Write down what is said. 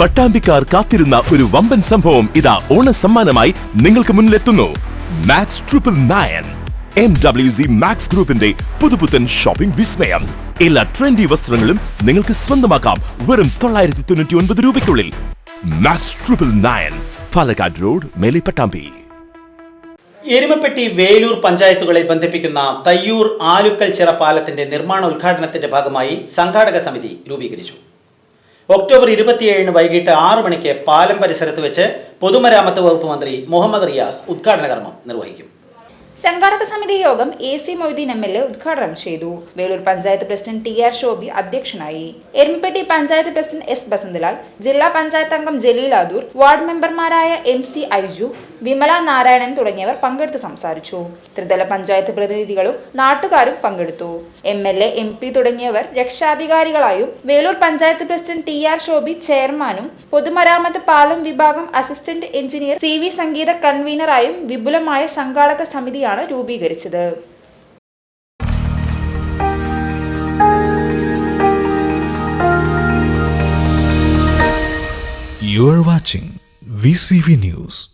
പട്ടാമ്പിക്കാർ കാത്തിരുന്ന ഒരു വമ്പൻ സംഭവം ഇതാ ഓണ സമ്മാനമായി നിങ്ങൾക്ക് മുന്നിലെത്തുന്നു. Max triple nine M W C Max ഗ്രൂപ്പിന്റെ പുതുപുത്തൻ ഷോപ്പിംഗ് വിസ്മയം. എല്ലാ ട്രെൻഡി വസ്ത്രങ്ങളും നിങ്ങൾക്ക് സ്വന്തമാക്കാം വെറും തൊള്ളായിരത്തി തൊണ്ണൂറ്റി ഒൻപത് രൂപയ്ക്കുള്ളിൽ. Max triple nine Palakkad road മേലെ പട്ടാമ്പി. എരുമപ്പെട്ടി വേലൂർ പഞ്ചായത്തുകളെ ബന്ധിപ്പിക്കുന്ന തയ്യൂർ ആലുക്കൽ ചിറ പാലത്തിന്റെ നിർമ്മാണ ഉദ്ഘാടനത്തിന്റെ ഭാഗമായി സംഘാടക സമിതി രൂപീകരിച്ചു. ഒക്ടോബർ ഇരുപത്തിയേഴിന് വൈകിട്ട് ആറു മണിക്ക് പാലം പരിസരത്ത് വെച്ച് പൊതുമരാമത്ത് വകുപ്പ് മന്ത്രി മുഹമ്മദ് റിയാസ് ഉദ്ഘാടന കർമ്മം നിർവഹിക്കും. സംഘാടക സമിതി യോഗം A C Moideen M L A ഉദ്ഘാടനം ചെയ്തു. Velur panchayat president T R Shobhi അധ്യക്ഷനായി. എരുമപ്പെട്ടി പഞ്ചായത്ത് പ്രസിഡന്റ് എസ് ബസന്തലാൽ ജില്ലാ പഞ്ചായത്ത് അംഗം ജലീൽ ആദൂർ വാർഡ് മെമ്പർമാരായ എം സി ഐജു വിമല നാരായണൻ തുടങ്ങിയവർ പങ്കെടുത്ത് സംസാരിച്ചു. ത്രിതല പഞ്ചായത്ത് പ്രതിനിധികളും നാട്ടുകാരും പങ്കെടുത്തു. M L A M P തുടങ്ങിയവർ രക്ഷാധികാരികളായും Velur panchayat president T R Shobhi ചെയർമാനും പൊതുമരാമത്ത് പാലം വിഭാഗം assistant engineer C V Sangeetha കൺവീനറായും വിപുലമായ സംഘാടക സമിതിയാണ് രൂപീകരിച്ചത് You are watching VCV News.